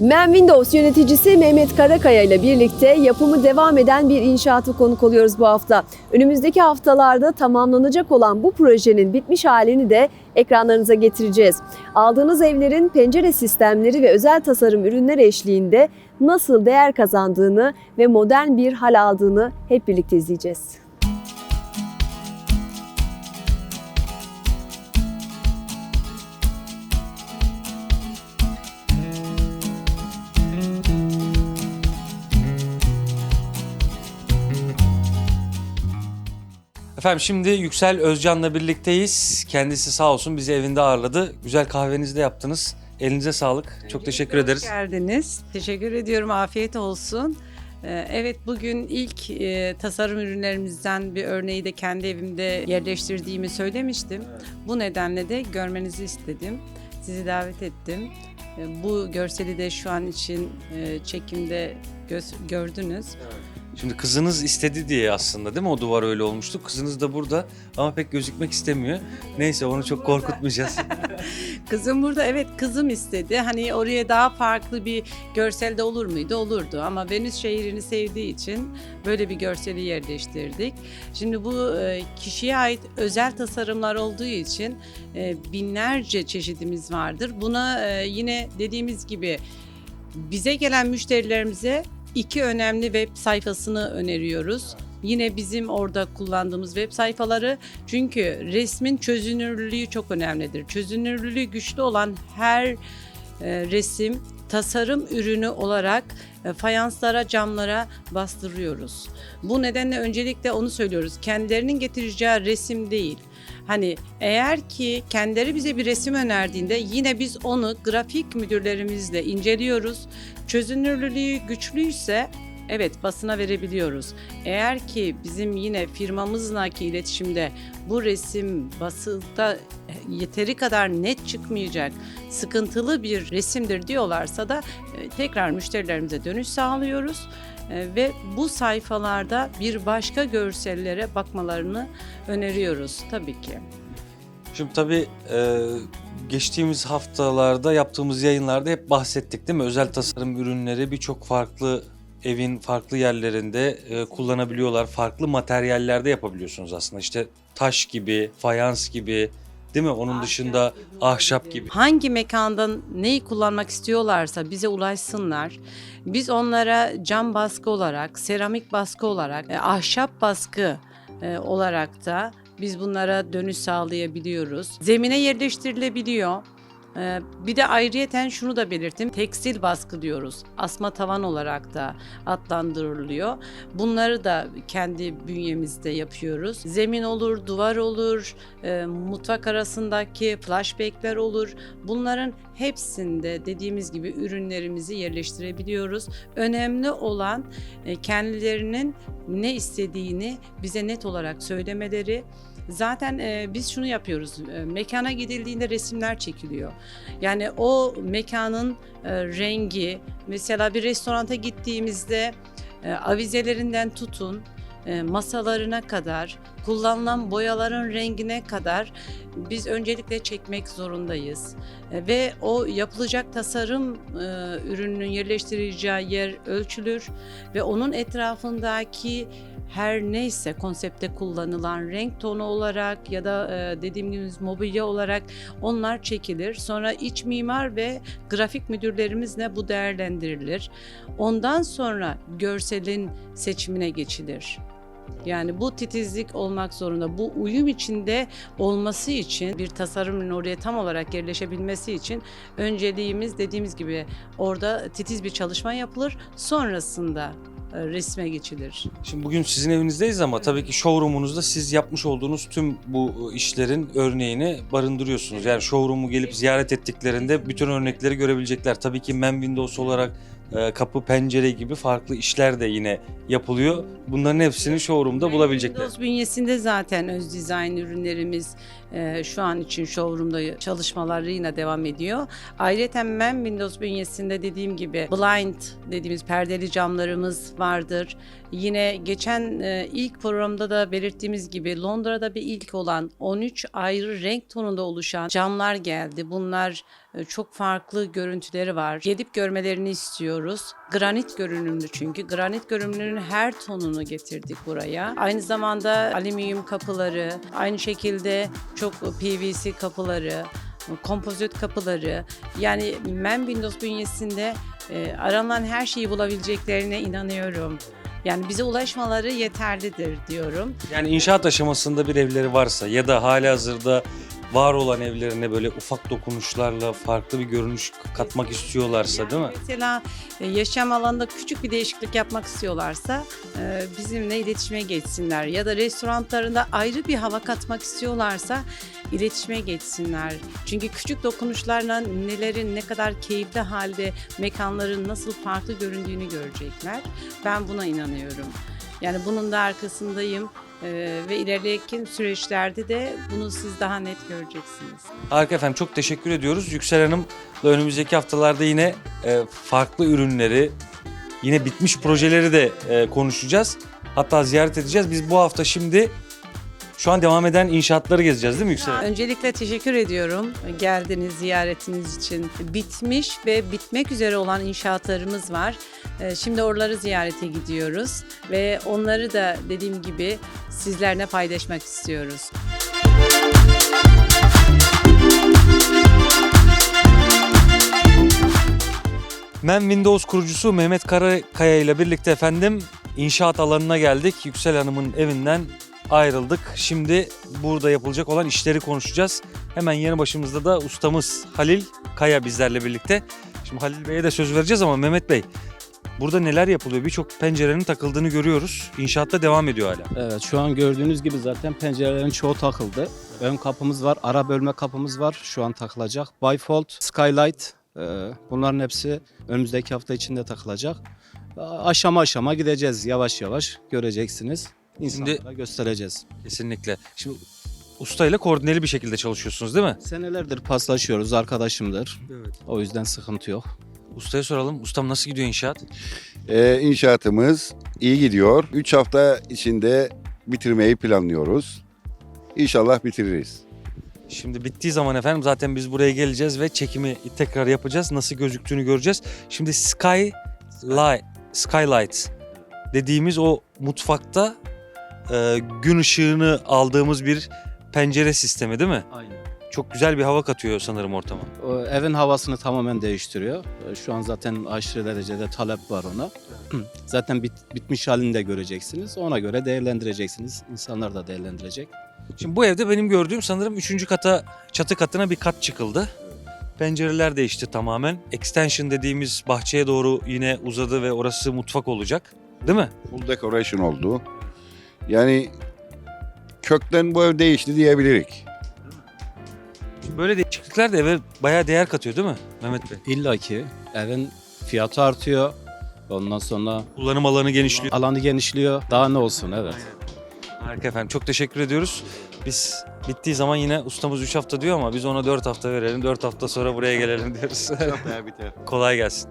Men Windows yöneticisi Mehmet Karakaya ile birlikte yapımı devam eden bir inşaatı konuk oluyoruz bu hafta. Önümüzdeki haftalarda tamamlanacak olan bu projenin bitmiş halini de ekranlarınıza getireceğiz. Aldığınız evlerin pencere sistemleri ve özel tasarım ürünleri eşliğinde nasıl değer kazandığını ve modern bir hal aldığını hep birlikte izleyeceğiz. Efendim şimdi Yüksel Özcan'la birlikteyiz. Kendisi sağ olsun bizi evinde ağırladı. Güzel kahvenizi de yaptınız. Elinize sağlık. Çok teşekkür ederiz. Hoş geldiniz. Teşekkür ediyorum. Afiyet olsun. Ee, Evet bugün ilk e, tasarım ürünlerimizden bir örneği de kendi evimde yerleştirdiğimi söylemiştim. Bu nedenle de görmenizi istedim. Sizi davet ettim. Ee, Bu görseli de şu an için e, çekimde göz- gördünüz. Şimdi kızınız istedi diye aslında değil mi o duvar öyle olmuştu. Kızınız da burada ama pek gözükmek istemiyor. Neyse onu çok korkutmayacağız. Kızım burada evet kızım istedi. Hani oraya daha farklı bir görselde olur muydu? Olurdu ama Venüs şehrini sevdiği için böyle bir görseli yerleştirdik. Şimdi bu e, kişiye ait özel tasarımlar olduğu için e, binlerce çeşidimiz vardır. Buna e, yine dediğimiz gibi bize gelen müşterilerimize iki önemli web sayfasını öneriyoruz. Yine bizim orada kullandığımız web sayfaları çünkü resmin çözünürlüğü çok önemlidir. Çözünürlüğü güçlü olan her e, resim tasarım ürünü olarak e, fayanslara, camlara bastırıyoruz. Bu nedenle öncelikle onu söylüyoruz. Kendilerinin getireceği resim değil. Hani eğer ki kendileri bize bir resim önerdiğinde yine biz onu grafik müdürlerimizle inceliyoruz. Çözünürlüğü güçlüyse evet basına verebiliyoruz. Eğer ki bizim yine firmamızla ki iletişimde bu resim basılda yeteri kadar net çıkmayacak, sıkıntılı bir resimdir diyorlarsa da e, tekrar müşterilerimize dönüş sağlıyoruz. E, Ve bu sayfalarda bir başka görsellere bakmalarını öneriyoruz tabii ki. Şimdi tabii e, geçtiğimiz haftalarda yaptığımız yayınlarda hep bahsettik değil mi? Özel tasarım ürünleri birçok farklı evin farklı yerlerinde e, kullanabiliyorlar. Farklı materyallerde yapabiliyorsunuz aslında. İşte taş gibi, fayans gibi değil mi? Onun dışında ahşap gibi. Hangi mekandan neyi kullanmak istiyorlarsa bize ulaşsınlar. Biz onlara cam baskı olarak, seramik baskı olarak, e, ahşap baskı e, olarak da biz bunlara dönüş sağlayabiliyoruz. Zemine yerleştirilebiliyor. E, Bir de ayrıyeten şunu da belirttim. Tekstil baskı diyoruz. Asma tavan olarak da adlandırılıyor. Bunları da kendi bünyemizde yapıyoruz. Zemin olur, duvar olur, e, mutfak arasındaki flashbackler olur. Bunların hepsinde dediğimiz gibi ürünlerimizi yerleştirebiliyoruz. Önemli olan e, kendilerinin ne istediğini bize net olarak söylemeleri. Zaten e, biz şunu yapıyoruz. E, mekana gidildiğinde resimler çekiliyor. Yani o mekanın e, rengi, mesela bir restoranta gittiğimizde e, avizelerinden tutun, e, masalarına kadar, kullanılan boyaların rengine kadar biz öncelikle çekmek zorundayız. E, Ve o yapılacak tasarım e, ürününün yerleştirileceği yer ölçülür ve onun etrafındaki her neyse konsepte kullanılan renk tonu olarak ya da e, dediğim gibi mobilya olarak onlar çekilir. Sonra iç mimar ve grafik müdürlerimizle bu değerlendirilir. Ondan sonra görselin seçimine geçilir. Yani bu titizlik olmak zorunda. Bu uyum içinde olması için bir tasarım ürünü oraya tam olarak yerleşebilmesi için önceliğimiz dediğimiz gibi orada titiz bir çalışma yapılır. Sonrasında e, resme geçilir. Şimdi bugün sizin evinizdeyiz ama tabii ki showroom'unuzda siz yapmış olduğunuz tüm bu işlerin örneğini barındırıyorsunuz. Yani showroom'u gelip ziyaret ettiklerinde bütün örnekleri görebilecekler. Tabii ki Men Windows olarak e, kapı, pencere gibi farklı işler de yine yapılıyor. Bunların hepsini showroom'da bulabilecekler. Windows bünyesinde zaten öz dizayn ürünlerimiz e, şu an için showroom'da çalışmaları yine devam ediyor. Ayrıca Men Windows bünyesinde dediğim gibi blind dediğimiz perdeli camlarımız vardır. Yine geçen e, ilk programda da belirttiğimiz gibi Londra'da bir ilk olan 13 ayrı renk tonunda oluşan camlar geldi. Bunlar e, çok farklı görüntüleri var. Gelip görmelerini istiyoruz. Granit görünümlü çünkü. Granit görünümlünün her tonunu getirdik buraya. Aynı zamanda alüminyum kapıları, aynı şekilde çok PVC kapıları, kompozit kapıları. Yani Men Windows bünyesinde e, aranan her şeyi bulabileceklerine inanıyorum. Yani bize ulaşmaları yeterlidir diyorum. Yani inşaat aşamasında bir evleri varsa ya da hali hazırda var olan evlerine böyle ufak dokunuşlarla farklı bir görünüş katmak istiyorlarsa değil mi? Mesela e, yaşam alanında küçük bir değişiklik yapmak istiyorlarsa e, bizimle iletişime geçsinler. Ya da restoranlarında ayrı bir hava katmak istiyorlarsa iletişime geçsinler. Çünkü küçük dokunuşlarla nelerin ne kadar keyifli halde mekanların nasıl farklı göründüğünü görecekler. Ben buna inanıyorum. Yani bunun da arkasındayım. E, ve ilerleyen süreçlerde de bunu siz daha net göreceksiniz. Harika efendim çok teşekkür ediyoruz. Yüksel Hanım'la önümüzdeki haftalarda yine e, farklı ürünleri, yine bitmiş projeleri de e, konuşacağız. Hatta ziyaret edeceğiz. Biz bu hafta şimdi şu an devam eden inşaatları gezeceğiz değil mi Yüksel Hanım? Öncelikle teşekkür ediyorum geldiniz ziyaretiniz için. Bitmiş ve bitmek üzere olan inşaatlarımız var. Ee, Şimdi oraları ziyarete gidiyoruz ve onları da dediğim gibi sizlerle paylaşmak istiyoruz. Men Windows kurucusu Mehmet Karakaya ile birlikte efendim inşaat alanına geldik. Yüksel Hanım'ın evinden ayrıldık. Şimdi burada yapılacak olan işleri konuşacağız. Hemen yanı başımızda da ustamız Halil Kaya bizlerle birlikte. Şimdi Halil Bey'e de söz vereceğiz ama Mehmet Bey burada neler yapılıyor? Birçok pencerenin takıldığını görüyoruz. İnşaatta devam ediyor hala. Evet şu an gördüğünüz gibi zaten pencerelerin çoğu takıldı. Ön kapımız var, ara bölme kapımız var şu an takılacak. Bifold, Skylight e, bunların hepsi önümüzdeki hafta içinde takılacak. A- Aşama aşama gideceğiz yavaş yavaş göreceksiniz. İnsanlara göstereceğiz. Kesinlikle. Şimdi ustayla koordineli bir şekilde çalışıyorsunuz değil mi? Senelerdir paslaşıyoruz arkadaşımdır. Evet. O yüzden sıkıntı yok. Ustaya soralım. Ustam nasıl gidiyor inşaat? Ee, inşaatımız iyi gidiyor. 3 hafta içinde bitirmeyi planlıyoruz. İnşallah bitiririz. Şimdi bittiği zaman efendim zaten biz buraya geleceğiz ve çekimi tekrar yapacağız. Nasıl gözüktüğünü göreceğiz. Şimdi Skylight, Skylight dediğimiz o mutfakta e, gün ışığını aldığımız bir pencere sistemi değil mi? Aynen. Çok güzel bir hava katıyor sanırım ortama. Evin havasını tamamen değiştiriyor. E, Şu an zaten aşırı derecede talep var ona. zaten bit- bitmiş halini de göreceksiniz. Ona göre değerlendireceksiniz. İnsanlar da değerlendirecek. Şimdi bu evde benim gördüğüm sanırım 3. kata çatı katına bir kat çıkıldı. Pencereler değişti tamamen. Extension dediğimiz bahçeye doğru yine uzadı ve orası mutfak olacak. Değil mi? Full decoration oldu. Yani kökten bu ev değişti diyebilirik. Böyle değişiklikler de eve bayağı değer katıyor değil mi Mehmet Bey? İlla ki evin fiyatı artıyor. Ondan sonra Kullanım alanı genişliyor. alanı genişliyor. Daha ne olsun evet. Harika efendim. Çok teşekkür ediyoruz. Biz bittiği zaman yine ustamız 3 hafta diyor ama biz ona 4 hafta verelim. 4 hafta sonra buraya gelelim diyoruz. biter. Kolay gelsin.